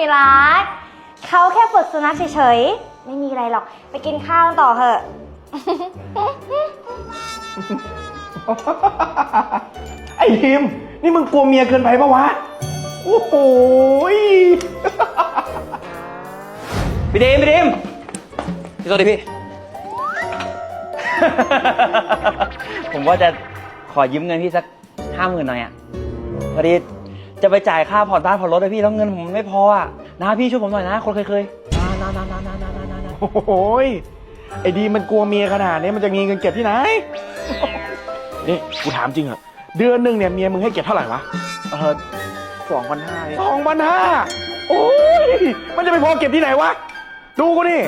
ที่รักเขาแค่ฝึกสุนัขเฉยๆ ไม่มีอะไรหรอก ไปกินข้าวต่อเถอะ ไอ้ทีม นี่มึงกลัวเมียเกินไปปะวะ โอ้โหยพี่ดีมพี่ดีมพี่สวัสดีพี่ ผมว่าจะขอยืมเงินพี่สักห้าหมื่นหน่อยอะพอดี จะไปจ่ายค่าผ่อนบ้านผ่อนรถเลยพี่แล้วเงินผมไม่พออะนะพี่ช่วยผมหน่อยนะ คนเคยเคยๆนะนะนะนะนะนะนะนะโอ้โหยไอ้ดีมันกลัวเมียขนาดนี้มันจะมีเงินเก็บที่ไหน นี่กูถามจริงเหรอะเดือนหนึ่งเนี่ยเมียมึงให้เก็บเท่าไหร่วะเออสองพันห้าสองพันห้าโอ้ยมันจะไปพอเก็บที่ไหนวะ ดูกูนี่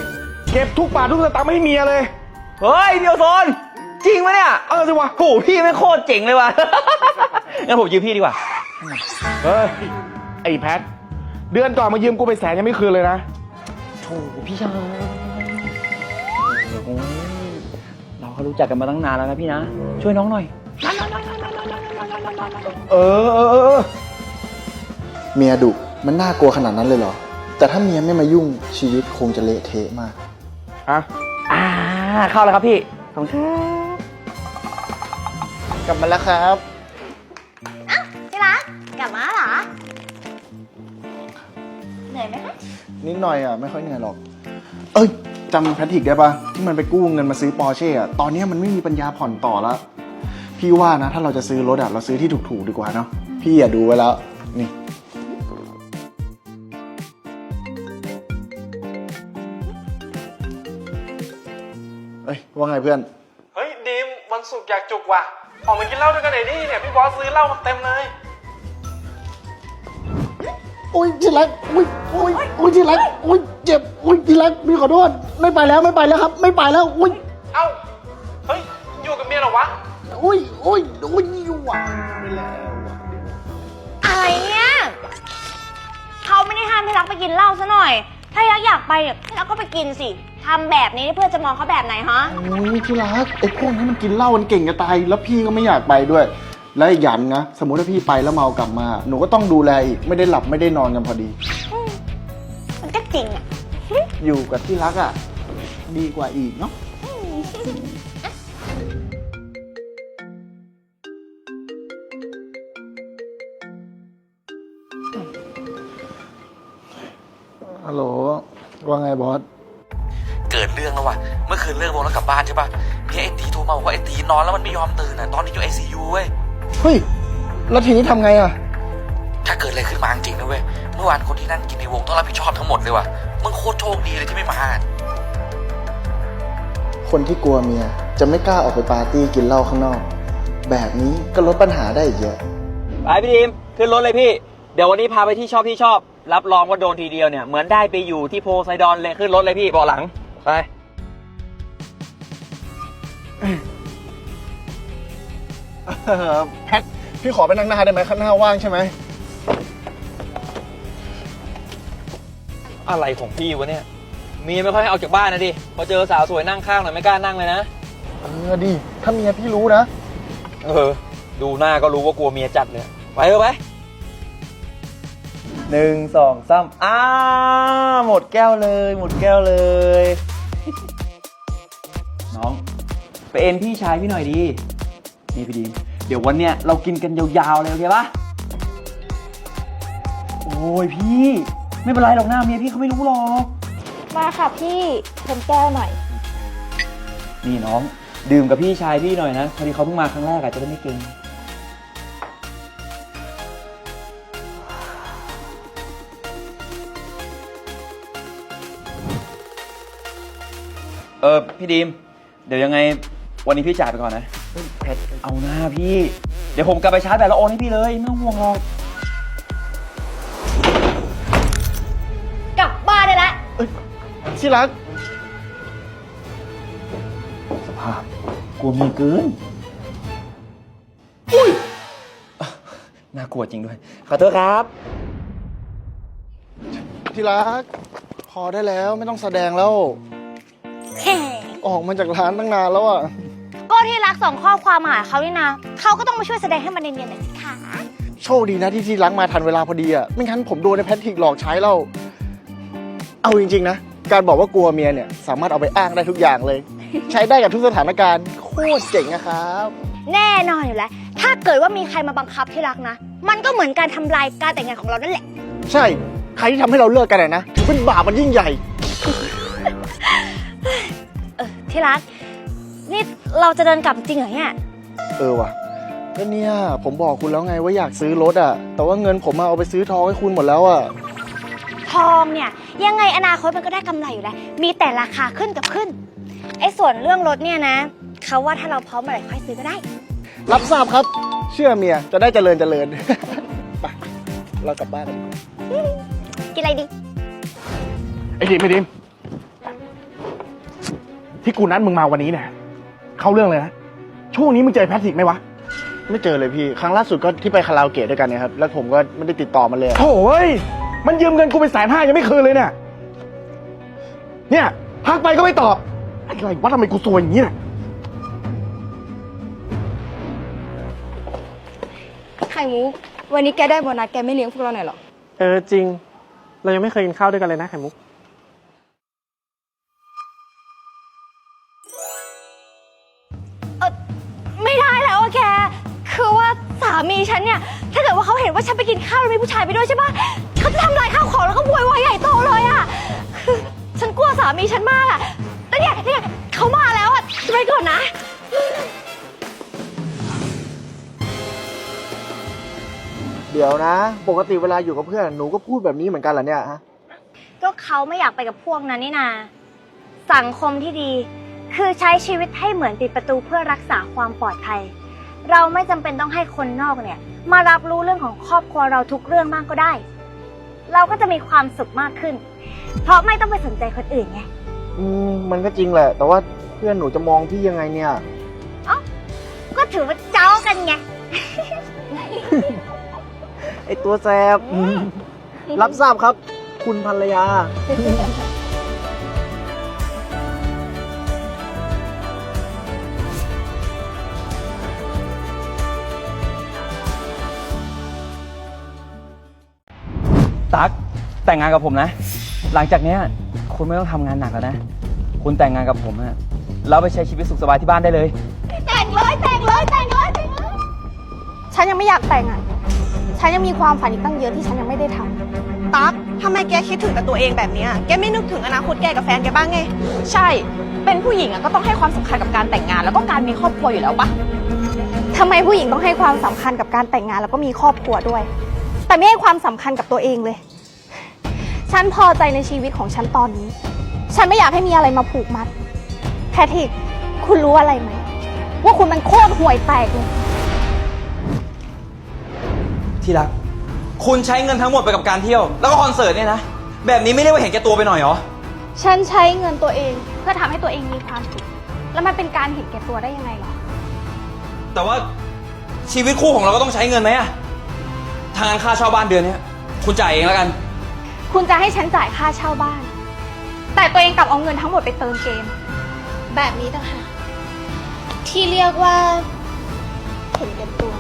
เก็บทุกบาททุกสตางค์ไม่ให้เมียเลย เฮ้ยเดียวโซนจริงไหมเนี่ย เออสิวะ โหพี่ไม่งโคตรเจ๋งเลยว่ะ งั้นผมยืมพี่ดีกว่า เฮ้ย ไอ้แพท เดือนก่อนมายืมกูไปแสนยังไม่คืนเลยนะ โถพี่ชายโอ้ยเราก็รู้จักกันมาตั้งนานแล้วนะพี่นะ ช่วยน้องหน่อย เออเออเออเออเมียดุมันน่ากลัวขนาดนั้นเลยเหรอ แต่ถ้าเมียไม่มายุ่งชีวิตคงจะเละเทะมากอะอ่า เข้าแล้วครับพี่ ขอบคุณครับ กลับมาแล้วครับ นิดหน่อยอะไม่ค่อยเหนื่อยหรอก เอ้ยจำแพทริกได้ปะที่มันไปกู้เงินมาซื้อปอร์เช่อะตอนเนี้ยมันไม่มีปัญญาผ่อนต่อแล้วพี่ว่านะ ถ้าเราจะซื้อรถอะเราซื้อที่ถูกๆดีกว่าเนาะพี่อย่าดูไว้แล้วนี่ เอ้ยว่าไงเพื่อน เฮ้ยดีมวันศุกร์อยากจุกว่ะออกมากินเหล้าด้วยกันหน่อยดิเนี่ยพี่บอสซื้อเหล้ามาเต็มเลย อุ้ยที่รักอุ้ยอุ้ยอุ้ยที่รักอุ้ยเจ็บอุ้ยที่รักพี่ขอโทษไม่ไปแล้วไม่ไปแล้วครับ ไม่ไปแล้วอุ้ยเอ้า เฮ้ย อยู่กับเมียเหรอวะ อุ้ยอุ้ยอุ้ยอยู่หวานไปแล้วอะไรเนี่ยเขาไม่ได้ห้ามที่รักไปกินเหล้าซะหน่อย ถ้ารักอยากไปเนี่ยที่รักก็ไปกินสิทำแบบนี้เพื่อนจะมองเขาแบบไหนฮะ อุ้ยที่รักไอ้พวกนี้มันกินเหล้ามันเก่งจะตายแล้วพี่ก็ไม่อยากไปด้วย แล้วอีกอย่างนะ สมมุติถ้าพี่ไปแล้วเมากลับมา หนูก็ต้องดูแลอีกไม่ได้หลับไม่ได้นอนกันพอดี มันก็จริงอะอยู่กับที่รักอะ ดีกว่าอีกเนาะฮัลโหลว่าไงบอส เกิดเรื่องแล้วว่ะ เมื่อคืนเลิกวงแล้วกลับบ้านใช่ปะเมียไอ้ตีโทรมาบอกว่าไอ้ตีนอนแล้วมันไม่ยอมตื่นอะ ตอนนี้อยู่ไอซียูเว้ย เฮ้ย แล้วทีนี้ทำไงอะ ถ้าเกิดอะไรขึ้นมาจริงๆนะเว้ย เมื่อวานคนที่นั่งกินในวงต้องรับผิดชอบทั้งหมดเลยว่ะ มึงโคตรโชคดีเลยที่ไม่มาคนที่กลัวเมียจะไม่กล้าออกไปปาร์ตี้กินเหล้าข้างนอก แบบนี้ก็ลดปัญหาได้อีกเยอะ ไปพี่ดีมขึ้นรถเลยพี่ เดี๋ยววันนี้พาไปที่ชอบที่ชอบ รับรองว่าโดนทีเดียวเนี่ย เหมือนได้ไปอยู่ที่โพไซดอนเลยขึ้นรถเลยพี่เบาะหลัง ไป แพทพี่ขอไปนั่งหน้าได้ไหมข้างหน้าว่างใช่ไหม อะไรของพี่วะเนี่ยเมียไม่ค่อยให้ออกจากบ้านนะดิ พอเจอสาวสวยนั่งข้างหน่อยไม่กล้านั่งเลยนะ เออดีถ้าเมียพี่รู้นะ เออ ดูหน้าก็รู้ว่ากลัวเมียจัดเลย ไปเถอะไปหนึ่งสองสามอ้าหมดแก้วเลย หมดแก้วเลย น้อง ไปเอ็นพี่ชายพี่หน่อยดีนี่พี่ดีม เดี๋ยววันเนี้ยเรากินกันยาวๆเลยโอเคปะโอ้ยพี่ ไม่เป็นไรหรอกหน้าเมียพี่เขาไม่รู้หรอก มาค่ะพี่ชนแก้วหน่อย นี่น้อง ดื่มกับพี่ชายพี่หน่อยนะพอดีเขาเพิ่งมาครั้งแรกอาจจะได้ไม่เก่งเออพี่ดีม เดี๋ยวยังไงวันนี้พี่จ่ายไปก่อนนะ เอาหน้าพี่ เดี๋ยวผมกลับไปชาร์จแบตแล้วโอนให้พี่เลยไม่ต้องห่วงหรอกกลับบ้านได้แล้วที่รัก สภาพกลัวเมียเกินอะน่ากลัวจริงด้วย ขอโทษครับ ที่รัก พอได้แล้วไม่ต้องแสดงแล้วออกมาจากร้านตั้งนานแล้วอะก็ ที่รักส่งข้อความมาหาเขานี่นะเขาก็ต้องมาช่วยแสดงให้มันเนียนๆหน่อยสิคะโชคดีนะที่ที่รักมาทันเวลาพอดีอะไม่งั้นผมโดนในแพทริกหลอกใช้แล้วเอาจริงๆนะ การบอกว่ากลัวเมียเนี่ย สามารถเอาไปอ้างได้ทุกอย่างเลย ใช้ได้กับทุกสถานการณ์โคตรเจ๋งนะครับ แน่นอนอยู่แล้ว ถ้าเกิดว่ามีใครมาบังคับที่รักนะ มันก็เหมือนการทำลายการแต่งงานของเรานั่นแหละ ใช่ ใครที่ทำให้เราเลิกกันอะนะถือเป็นบาปมันยิ่งใหญ่ เออที่รัก นี่เราจะเดินกลับจริงเหรอเนี่ย เออว่ะก็เนี่ย ผมบอกคุณแล้วไงว่าอยากซื้อรถอะแต่ว่าเงินผมอะเอาไปซื้อทองให้คุณหมดแล้วอะทองเนี่ย ยังไงอนาคตมันก็ได้กำไรอยู่แล้ว มีแต่ราคาขึ้นกับขึ้น ไอ้ส่วนเรื่องรถเนี่ยนะ เขาว่าถ้าเราพร้อมเมื่อไหร่ค่อยซื้อก็ได้ รับทราบครับ เชื่อเมียจะได้เจริญเจริญ ไปเรากลับบ้านกันดีกว่ากินอะไรดี ไอ้ดิมไอ้ดิมที่กูนัดมึงมาวันนี้เนี่ย เข้าเรื่องเลยนะ ช่วงนี้มึงเจอแพทริกไหมวะไม่เจอเลยพี่ ครั้งล่าสุดก็ที่ไปคาราโอเกะด้วยกันเนี่ยครับ แล้วผมก็ไม่ได้ติดต่อมันเลยอะโถ่ยมันยืมเงินกูไปแสนห้ายังไม่คืนเลยเนี่ย เนี่ยทักไปก็ไม่ตอบ อะไรวะทำไมกูซวยอย่างนี้เนี่ย ไข่มุก วันนี้แกได้โบนัสแกไม่เลี้ยงพวกเราหน่อยเหรอ เออจริง เรายังไม่เคยกินข้าวด้วยกันเลยนะไข่มุก ว่าฉันไปกินข้าวแล้วมีผู้ชายไปด้วยใช่ปะเขาจะทำลายข้าวของแล้วก็โวยวายใหญ่โตเลยอะคือฉันกลัวสามีฉันมากอะแต่เนี่ยเนี่ยเขามาแล้วอะจะไปก่อนนะ เดี๋ยวนะ ปกติเวลาอยู่กับเพื่อนหนูก็พูดแบบนี้เหมือนกันเหรอเนี่ยฮะก็เขาไม่อยากไปกับพวกนั้นนี่นาสังคมที่ดี คือใช้ชีวิตให้เหมือนปิดประตูเพื่อรักษาความปลอดภัย เราไม่จำเป็นต้องให้คนนอกเนี่ย มารับรู้เรื่องของครอบครัวเราทุกเรื่องบ้างก็ได้ เราก็จะมีความสุขมากขึ้น เพราะไม่ต้องไปสนใจคนอื่นไงอืมมันก็จริงแหละ แต่ว่าเพื่อนหนูจะมองพี่ยังไงเนี่ย ก็ถือว่าเจ้ากันไง ไอตัวแสบรับทราบครับ คุณภรรยา ตั๊กแต่งงานกับผมนะ หลังจากเนี้ยคุณไม่ต้องทำงานหนักแล้วนะ คุณแต่งงานกับผมอะแล้วไปใช้ชีวิตสุขสบายที่บ้านได้เลย แต่งเลยแต่งเลยแต่งเลยแต่งเลย ฉันยังไม่อยากแต่งอะ ฉันยังมีความฝันอีกตั้งเยอะที่ฉันยังไม่ได้ทำ ตั๊กทำไมแกคิดถึงแต่ตัวเองแบบเนี้ยแกไม่นึกถึงอนาคตแกกับแฟนแกบ้างไง ใช่ เป็นผู้หญิงอะก็ต้องให้ความสำคัญกับการแต่งงาน แล้วก็การมีครอบครัวอยู่แล้วปะทำไมผู้หญิงต้องให้ความสำคัญกับการแต่งงานแล้วก็มีครอบครัวด้วย แต่ไม่ให้ความสำคัญกับตัวเองเลย ฉันพอใจในชีวิตของฉันตอนนี้ ฉันไม่อยากให้มีอะไรมาผูกมัด แพทริก คุณรู้อะไรไหม ว่าคุณมันโคตรห่วยแตกเลย ที่รัก คุณใช้เงินทั้งหมดไปกับการเที่ยว แล้วก็คอนเสิร์ตเนี่ยนะ แบบนี้ไม่เรียกว่าเห็นแก่ตัวไปหน่อยเหรอ ฉันใช้เงินตัวเองเพื่อทำให้ตัวเองมีความสุข แล้วมันเป็นการเห็นแก่ตัวได้ยังไงหรอ แต่ว่าชีวิตคู่ของเราก็ต้องใช้เงินไหมอะทางานค่าเช่าบ้านเดือนเนี้ยคุณจ่ายเองแล้วกัน คุณจะให้ฉันจ่ายค่าเช่าบ้าน แต่ตัวเองกลับเอาเงินทั้งหมดไปเติมเกม แบบนี้ต่างหากที่เรียกว่าเห็นแก่ตัว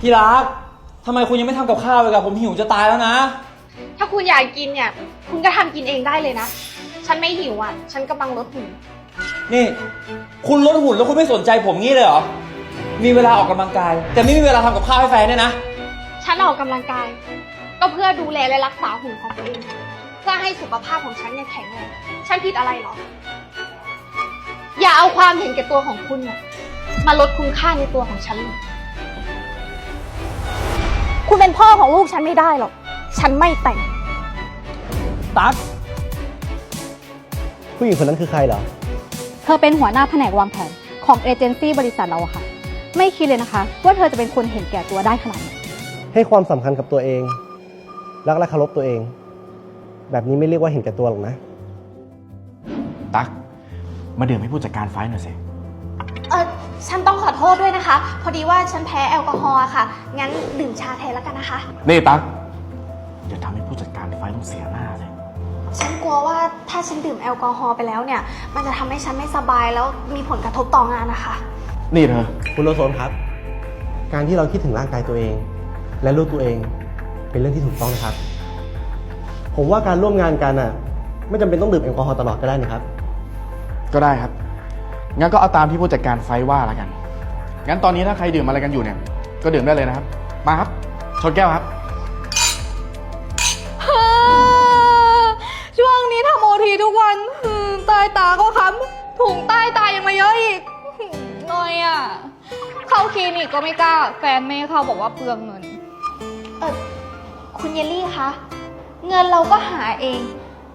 ที่รักทำไมคุณยังไม่ทำกับข้าวเลยกับผมหิวจะตายแล้วนะ ถ้าคุณอยากกินเนี่ย คุณก็ทำกินเองได้เลยนะ ฉันไม่หิวอะ ฉันกำลังลดหุ่นนี่ คุณลดหุ่นแล้วคุณไม่สนใจผมงี้เลยเหรอ มีเวลาออกกำลังกาย แต่ไม่มีเวลาทำกับข้าวให้แฟนเนี่ยนะ ฉันออกกำลังกาย ก็เพื่อดูแลและรักษาหุ่นของตัวเอง เพื่อให้สุขภาพของฉันเนี่ยแข็งแรงฉันผิดอะไรหรอ อย่าเอาความเห็นแก่ตัวของคุณน่ะมาลดคุณค่าในตัวของฉันเลยคุณเป็นพ่อของลูกฉันไม่ได้หรอก ฉันไม่แต่ง ตั๊กผู้หญิงคนนั้นคือใครเหรอ เธอเป็นหัวหน้าแผนกวางแผนของเอเจนซี่บริษัทเราอะค่ะ ไม่คิดเลยนะคะ ว่าเธอจะเป็นคนเห็นแก่ตัวได้ขนาดนี้ให้ความสำคัญกับตัวเอง รักและเคารพตัวเอง แบบนี้ไม่เรียกว่าเห็นแก่ตัวหรอกนะ ตั๊กมาดื่มให้ผู้จัดการไฟท์หน่อยสิ เออฉันต้องขอโทษด้วยนะคะ พอดีว่าฉันแพ้แอลกอฮอล์อะค่ะ งั้นดื่มชาแทนแล้วกันนะคะ นี่ตั๊กอย่าทำให้ผู้จัดการไฟท์ต้องเสียหน้าเลย ฉันกลัวว่าถ้าฉันดื่มแอลกอฮอล์ไปแล้วเนี่ย มันจะทำให้ฉันไม่สบายแล้วมีผลกระทบต่องานนะคะ นี่เธอ คุณโลโซนครับ การที่เราคิดถึงร่างกายตัวเอง และรู้ตัวเองเป็นเรื่องที่ถูกต้องนะครับ ผมว่าการร่วมงานกันอะ ไม่จำเป็นต้องดื่มแอลกอฮอล์ตลอดก็ได้นะครับ ก็ได้ครับ งั้นก็เอาตามที่ผู้จัดการไฟท์ว่าแล้วกัน งั้นตอนนี้ถ้าใครดื่มอะไรกันอยู่เนี่ย ก็ดื่มได้เลยนะครับ มาครับ ชนแก้วครับช่วงนี้ทำโอทีทุกวันอืมใต้ตาก็ค้ำถุงใต้ตายังมาเยอะอีกหน่ อยอะ เข้าคลินิกก็ไม่กล้า แฟนไม่ให้เข้าบอกว่าเปลืองเงิน เออคุณเยลลี่คะเงินเราก็หาเอง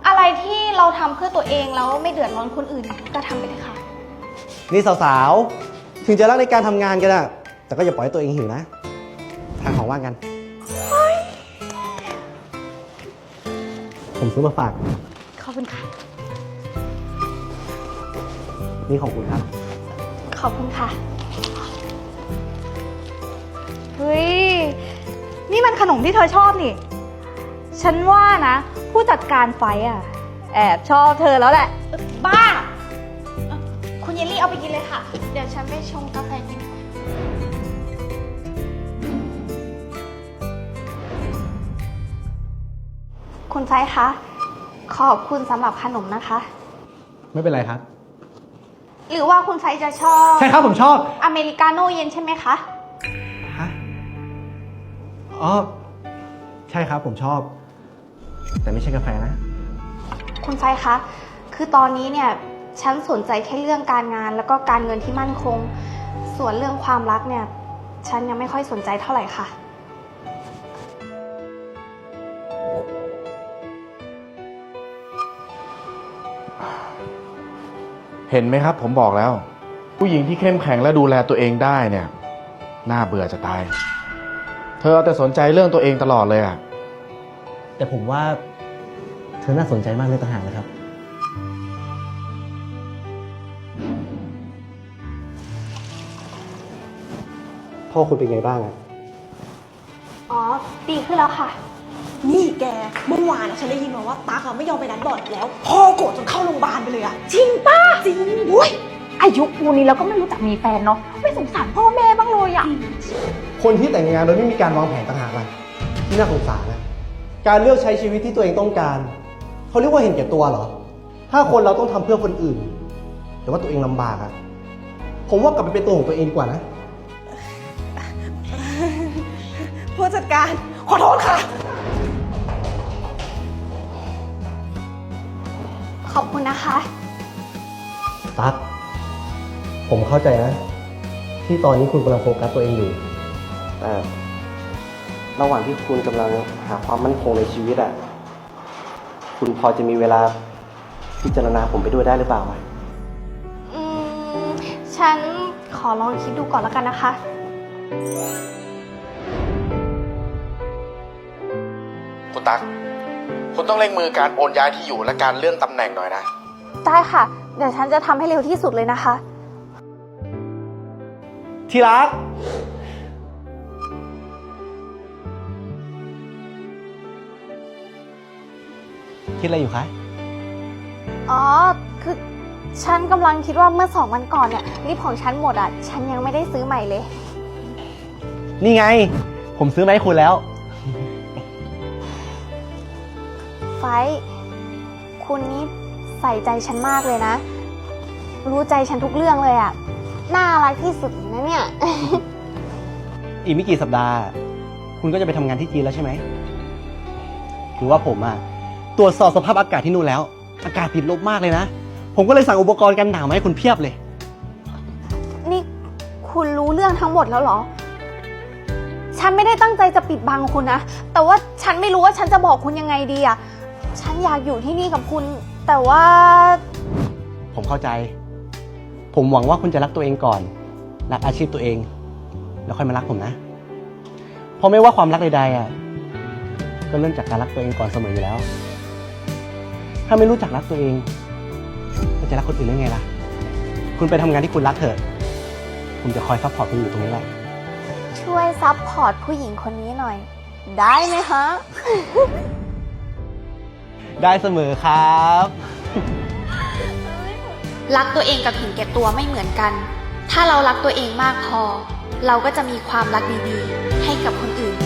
อะไรที่เราทำเพื่อตัวเองแล้วไม่เดือดร้อนคนอื่นก็ทำไปเลยค่ะ นี่สาวๆ ถึงจะรักในการทำงานกันอะแต่ก็อย่าปล่อยให้ตัวเองหิวนะ ทางของว่างกัน ผมซื้อมาฝาก ขอบคุณค่ะ นี่ของคุณครับ ขอบคุณค่ะ เฮ้ย นี่มันขนมที่เธอชอบนี่ ฉันว่านะ ผู้จัดการไฟท์อะ แอบชอบเธอแล้วแหละ บ้าเอ่อคุณเยลลี่เอาไปกินเลยค่ะ เดี๋ยวฉันไปชงกาแฟกินก่อนคุณไฟท์คะ ขอบคุณสำหรับขนมนะคะ ไม่เป็นไรครับ หรือว่าคุณไฟท์จะชอบใช่ครับผมชอบอเมริกาโน่เย็นใช่ไหมคะ ฮะอ๋อใช่ครับผมชอบ แต่ไม่ใช่กาแฟนะ คุณไฟท์คะ คือตอนนี้เนี่ยฉันสนใจแค่เรื่องการงาน แล้วก็การเงินที่มั่นคง ส่วนเรื่องความรักเนี่ย ฉันยังไม่ค่อยสนใจเท่าไหร่ค่ะ เห็นไหมครับ ผมบอกแล้ว ผู้หญิงที่เข้มแข็งและดูแลตัวเองได้เนี่ยน่าเบื่อจะตาย เธอเอาแต่สนใจเรื่องตัวเองตลอดเลยอะแต่ผมว่าเธอน่าสนใจมากเลยต่างหากนะครับ พ่อคุณเป็นไงบ้างอะอ๋อ ดีขึ้นแล้วค่ะ นี่แก เมื่อวานอะฉันได้ยินมาว่าตั๊กอะไม่ยอมไปนัดบอร์ดอีกแล้ว พ่อโกรธจนเข้าโรงพยาบาลไปเลยอะจริงป้าจริงอุ้ยอายุปูนี้แล้วก็ไม่รู้จักมีแฟนเนาะไม่สงสารพ่อแม่บ้างเลยอะคนที่แต่งงานโดยไม่มีการวางแผนต่างหากล่ะที่น่าสงสารนะ การเลือกใช้ชีวิตที่ตัวเองต้องการ เขาเรียกว่าเห็นแก่ตัวเหรอ ถ้าคนเราต้องทำเพื่อคนอื่น แต่ว่าตัวเองลำบากอะผมว่ากลับไปเป็นตัวของตัวเองดีกว่านะ ผู้จัดการขอโทษค่ะ ขอบคุณนะคะ ตั๊กผมเข้าใจนะ ที่ตอนนี้คุณกำลังโฟกัสตัวเองอยู่ แต่ระหว่างที่คุณกำลังหาความมั่นคงในชีวิตอะคุณพอจะมีเวลาพิจารณาผมไปด้วยได้หรือเปล่าอะอืม ฉันขอลองคิดดูก่อนแล้วกันนะคะ คุณตั๊ก คุณต้องเร่งมือการโอนย้ายที่อยู่และการเลื่อนตำแหน่งหน่อยนะ ได้ค่ะ เดี๋ยวฉันจะทำให้เร็วที่สุดเลยนะคะ ที่รัก คิดอะไรอยู่คะ อ๋อ คือฉันกำลังคิดว่าเมื่อสองวันก่อนเนี่ยลิปของฉันหมดอะ ฉันยังไม่ได้ซื้อใหม่เลย นี่ไง ผมซื้อมาให้คุณแล้ว ไฟท์คุณนี่ใส่ใจฉันมากเลยนะ รู้ใจฉันทุกเรื่องเลยอะน่ารักที่สุดนะเนี่ย อีกไม่กี่สัปดาห์ คุณก็จะไปทำงานที่จีนแล้วใช่ไหมคือว่าผมอะตรวจสอบสภาพอากาศที่นู่นแล้ว อากาศติดลบมากเลยนะ ผมก็เลยสั่งอุปกรณ์กันหนาวมาให้คุณเพียบเลย นี่คุณรู้เรื่องทั้งหมดแล้วเหรอ ฉันไม่ได้ตั้งใจจะปิดบังคุณนะ แต่ว่าฉันไม่รู้ว่าฉันจะบอกคุณยังไงดีอะ ฉันอยากอยู่ที่นี่กับคุณ แต่ว่าผมเข้าใจ ผมหวังว่าคุณจะรักตัวเองก่อน รักอาชีพตัวเอง แล้วค่อยมารักผมนะ เพราะไม่ว่าความรักใดๆอะ ก็เริ่มจากการรักตัวเองก่อนเสมออยู่แล้ว ถ้าไม่รู้จักรักตัวเองก็จะรักคนอื่นได้ไงล่ะ คุณไปทำงานที่คุณรักเถอะ ผมจะคอยซัพพอร์ตคุณอยู่ตรงนี้แหละ ช่วยซับพอร์ตผู้หญิงคนนี้หน่อย ได้ไหมคะ ได้เสมอครับ รักตัวเองกับเห็นแก่ตัวไม่เหมือนกัน ถ้าเรารักตัวเองมากพอ เราก็จะมีความรักดีๆ ให้กับคนอื่น